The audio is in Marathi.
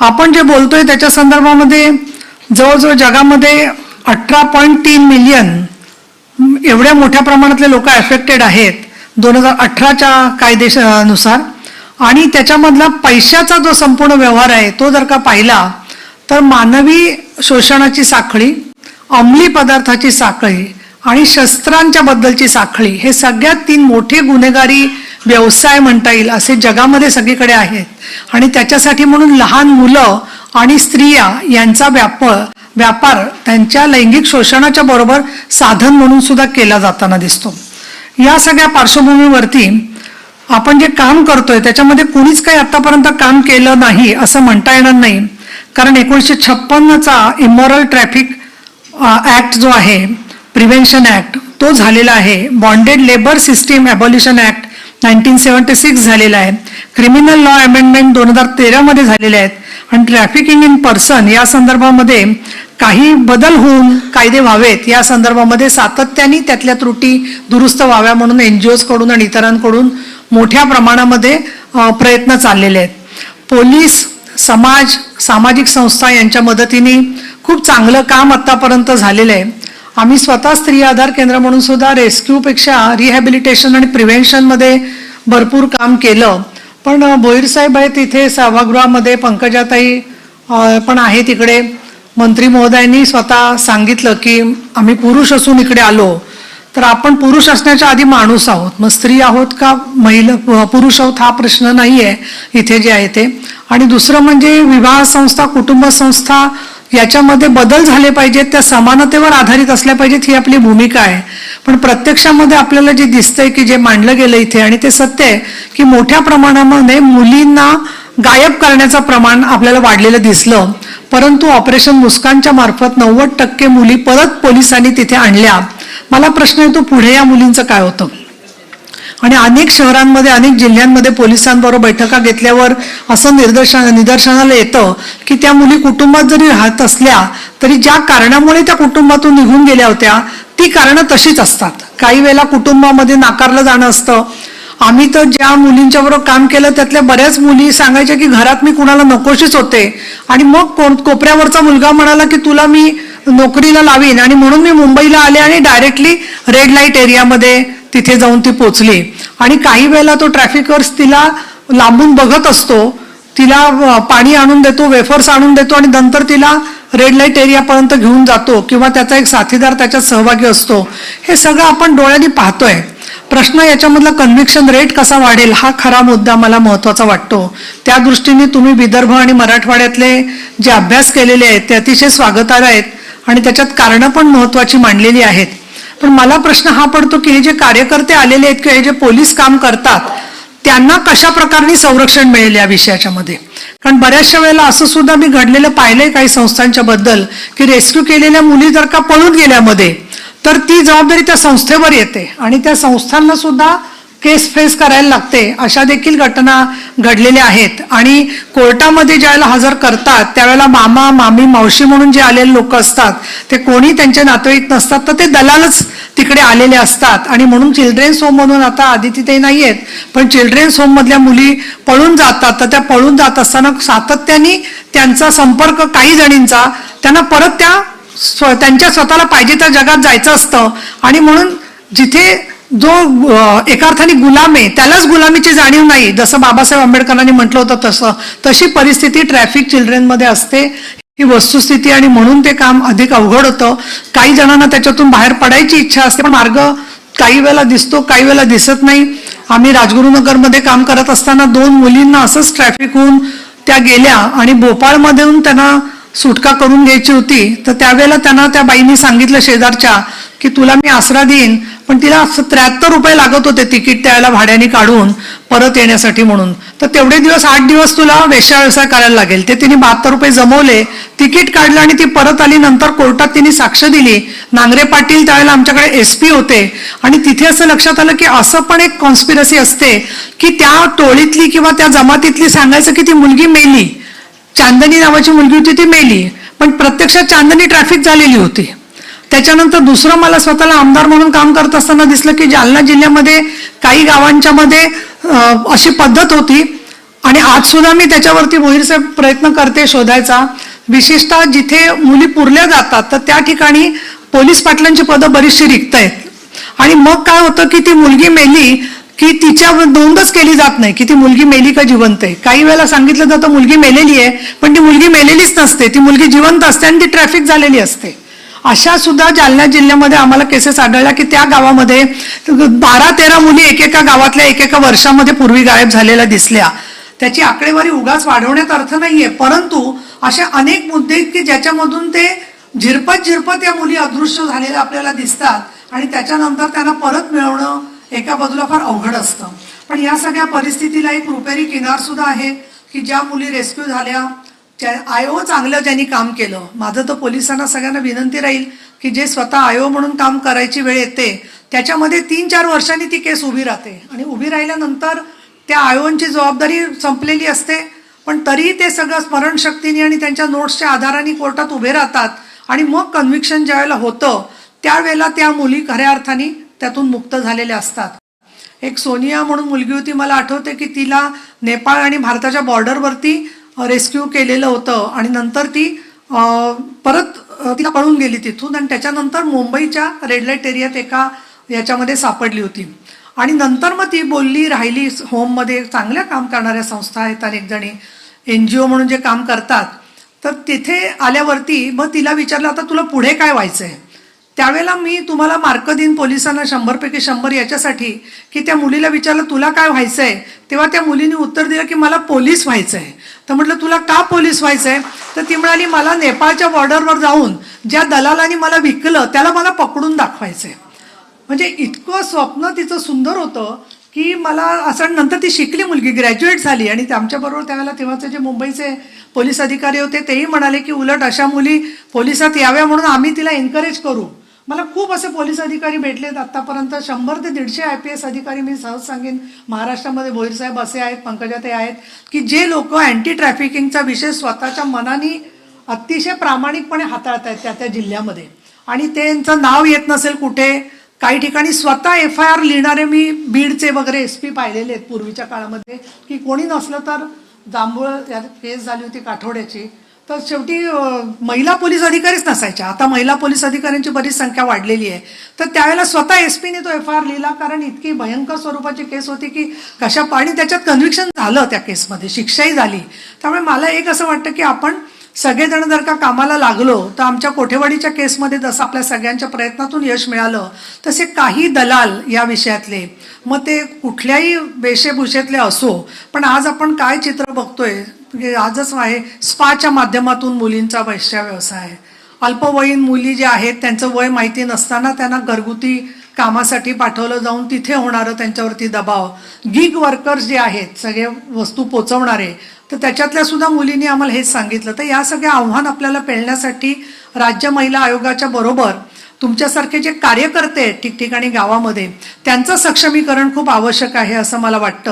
आपण जे बोलतोय त्याच्या संदर्भामध्ये जवळजवळ जगामध्ये अठरा पॉईंट तीन मिलियन एवढ्या मोठ्या प्रमाणातले लोक अफेक्टेड आहेत दोन हजार अठराच्या कायदेशानुसार आणि त्याच्यामधला पैशाचा जो संपूर्ण व्यवहार आहे तो जर का पाहिला तर मानवी शोषणाची साखळी अंमली पदार्थाची साखळी आणि शस्त्रांच्या बद्दलची साखळी हे सगळ्यात तीन मोठे गुन्हेगारी व्यवसाय म्हणता येईल असे जगामध्ये सगळीकडे आहेत. आणि त्याच्यासाठी म्हणून लहान मुलं आणि स्त्रिया यांचा व्यापार व्यापार त्यांच्या लैंगिक शोषणाच्या बरोबर साधन म्हणून सुद्धा केला जाताना दिसतो. या सगळ्या पार्श्वभूमीवरती आपण जे काम करतोय त्याच्यामध्ये कुणीच काही आतापर्यंत काम केलं नाही असं म्हणता येणार नाही. कारण एकोणीसशे छप्पन्नचा इमोरल ट्रॅफिक ऍक्ट जो आहे प्रिव्हेन्शन ॲक्ट तो झालेला आहे. Bonded labour system abolition act nineteen seventy six झालेला आहे. क्रिमिनल लॉ अमेंडमेंट दोन हजार तेरामध्ये झालेले आहेत. आणि ट्रॅफिकिंग इन पर्सन या संदर्भामध्ये काही बदल होऊन कायदे व्हावेत या संदर्भामध्ये सातत्याने त्यातल्या त्रुटी दुरुस्त व्हाव्या म्हणून एन जी ओजकडून आणि इतरांकडून मोठ्या प्रमाणामध्ये प्रयत्न चाललेले आहेत. पोलीस समाज सामाजिक संस्था यांच्या मदतीने खूप चांगलं काम आत्तापर्यंत झालेलं आहे. आम्ही स्वतः स्त्री आधार केंद्र म्हणून सुद्धा रेस्क्यूपेक्षा रिहॅबिलिटेशन आणि प्रिव्हेन्शनमध्ये भरपूर काम केलं. पण भोईरसाहेब आहे तिथे आहेत इथे सभागृहामध्ये पंकजाताई पण आहे तिकडे. मंत्री महोदयांनी स्वतः सांगितलं की आम्ही पुरुष असून इकडे आलो. तर आपण पुरुष असण्याच्या आधी माणूस आहोत. मग स्त्री आहोत का महिला पुरुष आहोत हा प्रश्न नाही आहे इथे जे आहे ते. आणि दुसरं म्हणजे विवाह संस्था कुटुंब संस्था याच्यामध्ये बदल झाले पाहिजेत त्या समानतेवर आधारित असल्या पाहिजेत ही आपली भूमिका आहे. पण प्रत्यक्षामध्ये आपल्याला जे दिसतंय की जे मांडलं गेलं इथे आणि ते सत्य आहे की मोठ्या प्रमाणामध्ये मुलींना गायब करण्याचं प्रमाण आपल्याला वाढलेलं दिसलं. परंतु ऑपरेशन मुस्कानच्या मार्फत नव्वद टक्के मुली परत पोलिसांनी तिथे आणल्या. मला प्रश्न येतो पुढे या मुलींचं काय होतं? आणि अनेक शहरांमध्ये अनेक जिल्ह्यांमध्ये पोलिसांबरोबर बैठका घेतल्यावर असं निदर्शन निदर्शनाला येतं की त्या मुली कुटुंबात जरी राहत असल्या तरी ज्या कारणामुळे त्या कुटुंबातून निघून गेल्या होत्या ती कारणं तशीच असतात. काही वेळेला कुटुंबामध्ये नाकारलं जाणं असतं. आम्ही तर ज्या मुलींच्या बरोबर काम केलं त्यातल्या बऱ्याच मुली सांगायच्या की घरात मी कुणाला नकोशीच होते. आणि मग कोण- कोपऱ्यावरचा मुलगा म्हणाला की तुला मी नोकरीला लावीन. आणि म्हणून मी मुंबईला आले आणि डायरेक्टली रेड लाइट एरियामध्ये तिथे जाऊन ती पोचली. आणि काही वेळेला तो ट्रॅफिकर्स तिला लांबून बघत असतो. तिला पाणी आणून देतो वेफर्स आणून देतो आणि नंतर तिला रेड लाइट एरियापर्यंत घेऊन जातो किंवा त्याचा एक साथीदार त्याच्यात सहभागी असतो. हे सगळं आपण डोळ्यांनी पाहतोय. प्रश्न याच्यामधला कन्व्हिक्शन रेट कसा वाढेल हा खरा मुद्दा मला महत्त्वाचा वाटतो. त्या दृष्टीने तुम्ही विदर्भ आणि मराठवाड्यातले जे अभ्यास केलेले आहेत ते अतिशय स्वागतार्ह आहेत आणि त्याच्यात कारणं पण महत्वाची मांडलेली आहेत. पण मला प्रश्न हा पडतो की हे जे कार्यकर्ते आलेले आहेत किंवा हे जे पोलीस काम करतात त्यांना कशा प्रकारने संरक्षण मिळेल या विषयाच्या मध्ये कारण बऱ्याचशा वेळेला असं सुद्धा मी घडलेलं पाहिलंय काही संस्थांच्या बद्दल की रेस्क्यू केलेल्या मुली जर का पळून गेल्यामध्ये तर ती जबाबदारी त्या संस्थेवर येते. आणि त्या संस्थांना सुद्धा केस फेस करायला लागते अशा देखील घटना घडलेल्या आहेत. आणि कोर्टामध्ये ज्यावेळेला हजर करतात त्यावेळेला मामा मामी मावशी म्हणून जे आलेले लोक असतात ते कोणी त्यांचे नातेवाईक नसतात तर ते दलालच तिकडे आलेले असतात. आणि म्हणून चिल्ड्रेन्स होम म्हणून आता आधी तिथे नाही आहेत पण चिल्ड्रेन्स होममधल्या मुली पळून जातात. तर त्या पळून जात असताना सातत्याने त्यांचा संपर्क काही जणींचा त्यांना परत त्या स्व- त्यांच्या स्वतःला पाहिजे त्या जगात जायचं असतं. आणि म्हणून जिथे जो एका अर्थाने गुलाम आहे त्यालाच गुलामीची जाणीव नाही. जसं बाबासाहेब आंबेडकरांनी म्हटलं होतं तसं. तशी परिस्थिती ट्रॅफिक चिल्ड्रेनमध्ये असते. ही वस्तुस्थिती आणि म्हणून ते काम अधिक अवघड होतं. काही जणांना त्याच्यातून बाहेर पडायची इच्छा असते पण मार्ग काही वेळेला दिसतो काही वेळेला दिसत नाही. आम्ही राजगुरुनगरमध्ये काम करत असताना दोन मुलींना असंच ट्रॅफिक होऊन त्या गेल्या आणि भोपाळमधून त्यांना सुटका करून घ्यायची होती. तर त्यावेळेला त्यांना त्या बाईंनी सांगितलं शेजारच्या की तुला मी आसरा देईन पण तिला त्र्याहत्तर रुपये लागत होते तिकीट त्याला भाड्याने काढून परत येण्यासाठी म्हणून. तर तेवढे दिवस आठ दिवस तुला वेशा व्यवसाय करायला लागेल. ते तिने बहात्तर रुपये जमवले तिकीट काढलं आणि ती परत आली. नंतर कोर्टात तिने साक्ष दिली. नांगरे पाटील त्यावेळेला आमच्याकडे एस पी होते. आणि तिथे असं लक्षात आलं की असं पण एक कॉन्स्पिरसी असते की त्या टोळीतली किंवा त्या जमातीतली सांगायचं की ती मुलगी मेली. चांदनी नावाची मुलगी होती ती मेली. पण प्रत्यक्षात चांदनी ट्रॅफिक झालेली होती. त्याच्यानंतर दुसरं मला स्वतःला आमदार म्हणून काम करत असताना दिसलं की जालना जिल्ह्यामध्ये काही गावांच्या मध्ये अशी पद्धत होती. आणि आज सुद्धा मी त्याच्यावरती भोईरचे प्रयत्न करते शोधायचा. विशेषतः जिथे मुली पुरल्या जातात तर त्या ठिकाणी पोलीस पाटलांची पदं बरीचशी रिक्त आहेत आणि मग काय होतं की ती मुलगी मेली की तिच्या नोंदच केली जात नाही की ती मुलगी मेली का जिवंत आहे. काही वेळेला सांगितलं जातं मुलगी मेलेली आहे पण ती मुलगी मेलेलीच नसते. ती मुलगी जिवंत असते आणि ती ट्रॅफिक झालेली असते. अशा सुद्धा जालना जिल्ह्यामध्ये आम्हाला केसेस आढळल्या की त्या गावामध्ये बारा तेरा मुली एकेका गावातल्या एकेका वर्षामध्ये पूर्वी गायब झालेल्या दिसल्या. त्याची आकडेवारी उगाच वाढवण्यात अर्थ नाहीये. परंतु असे अनेक मुद्दे की ज्याच्यामधून ते झिरपत झिरपत या मुली अदृश्य झालेल्या आपल्याला दिसतात आणि त्याच्यानंतर त्यांना परत मिळवणं एका बाजूला फार अवघड असतं. पण या सगळ्या परिस्थितीला एक रुपेरी किनार सुद्धा आहे की ज्या मुली रेस्क्यू झाल्या आयो चांगलं ज्यांनी काम केलं. माझं तर पोलिसांना सगळ्यांना विनंती राहील की जे स्वतः आयो म्हणून काम करायची वेळ येते त्याच्यामध्ये तीन चार वर्षांनी ती केस उभी राहते. आणि उभी राहिल्यानंतर त्या आयोनची जबाबदारी संपलेली असते पण तरीही ते सगळं स्मरणशक्तीने आणि त्यांच्या नोट्सच्या आधाराने कोर्टात उभे राहतात आणि मग कन्व्हिक्शन ज्यावेळेला होतं त्यावेळेला त्या मुली खऱ्या अर्थाने त्यातून मुक्त झालेल्या असतात. एक सोनिया म्हणून मुलगी होती मला आठवते की तिला नेपाळ आणि भारताच्या बॉर्डरवरती रेस्क्यू केलेलं होतं आणि नंतर ती परत तिला पळून गेली तिथून आणि त्याच्यानंतर मुंबईच्या रेड लाइट एरियात एका याच्यामध्ये सापडली होती. आणि नंतर मग ती बोलली राहिली होममध्ये चांगल्या काम करणाऱ्या संस्था आहेत अनेक जणी एन जी ओ म्हणून जे काम करतात. तर तिथे आल्यावरती मग तिला विचारलं आता तुला पुढे काय व्हायचं आहे त्यावेळेला मी तुम्हाला मार्क देईन पोलिसांना शंभरपैकी शंभर याच्यासाठी की त्या मुलीला विचारलं तुला काय व्हायचं आहे तेव्हा त्या मुलीने उत्तर दिलं की मला पोलीस आहे तर म्हटलं तुला का पोलीस व्हायचं आहे तर ती म्हणाली मला नेपाळच्या बॉर्डरवर जाऊन ज्या दलालाने मला विकलं त्याला मला पकडून दाखवायचं आहे म्हणजे इतकं स्वप्न तिचं सुंदर होतं की मला असं नंतर ती शिकली मुलगी ग्रॅज्युएट झाली. आणि आमच्याबरोबर त्यावेळेला तेव्हाचे जे मुंबईचे पोलीस अधिकारी होते तेही म्हणाले की उलट अशा मुली पोलिसात याव्या म्हणून आम्ही तिला एन्करेज करू. मला खूप असे पोलीस अधिकारी भेटलेत. आत्तापर्यंत शंभर ते दीडशे आय पी एस अधिकारी मी सहज सांगेन. महाराष्ट्रामध्ये भोईर साहेब असे आहेत पंकजाते आहेत की जे लोक अँटी ट्रॅफिकिंगचा विषय स्वतःच्या मनाने अतिशय प्रामाणिकपणे हाताळत आहेत त्या त्या जिल्ह्यामध्ये. आणि त्यांचं नाव येत नसेल कुठे काही ठिकाणी स्वतः एफ आय आर लिहिणारे मी बीडचे वगैरे एस पी पाहिलेले आहेत पूर्वीच्या काळामध्ये की कोणी नसलं तर जांभूळ केस झाली होती काठोड्याची. तर शेवटी महिला पोलीस अधिकारीच नसायच्या. आता महिला पोलीस अधिकाऱ्यांची बरीच संख्या वाढलेली आहे. तर त्यावेळेला स्वतः एस पीने तो एफ आय आर लिहिला कारण इतकी भयंकर स्वरूपाची केस होती की कशा आणि त्याच्यात कन्व्हिक्शन झालं त्या केसमध्ये शिक्षाही झाली. त्यामुळे मला एक असं वाटतं की आपण सगळेजण जर का कामाला लागलो तर आमच्या कोठेवाडीच्या केसमध्ये जसं आपल्या सगळ्यांच्या प्रयत्नातून यश मिळालं तसे काही दलाल या विषयातले मग ते कुठल्याही वेशभूषेतले असो पण आज आपण काय चित्र बघतोय म्हणजे आजच आहे स्पाच्या माध्यमातून मुलींचा वैश्या व्यवसाय अल्पवयीन मुली ज्या आहेत त्यांचं वय माहिती नसताना त्यांना घरगुती कामासाठी पाठवलं जाऊन तिथे होणारं त्यांच्यावरती दबाव. गिग वर्कर्स जे आहेत सगळे वस्तू पोचवणारे तर त्याच्यातल्या सुद्धा मुलींनी आम्हाला हेच सांगितलं. तर या सगळ्या आव्हान आपल्याला पेलण्यासाठी राज्य महिला आयोगाच्या बरोबर तुमच्यासारखे जे कार्यकर्ते आहेत ठिकठिकाणी गावामध्ये त्यांचं सक्षमीकरण खूप आवश्यक आहे असं मला वाटतं.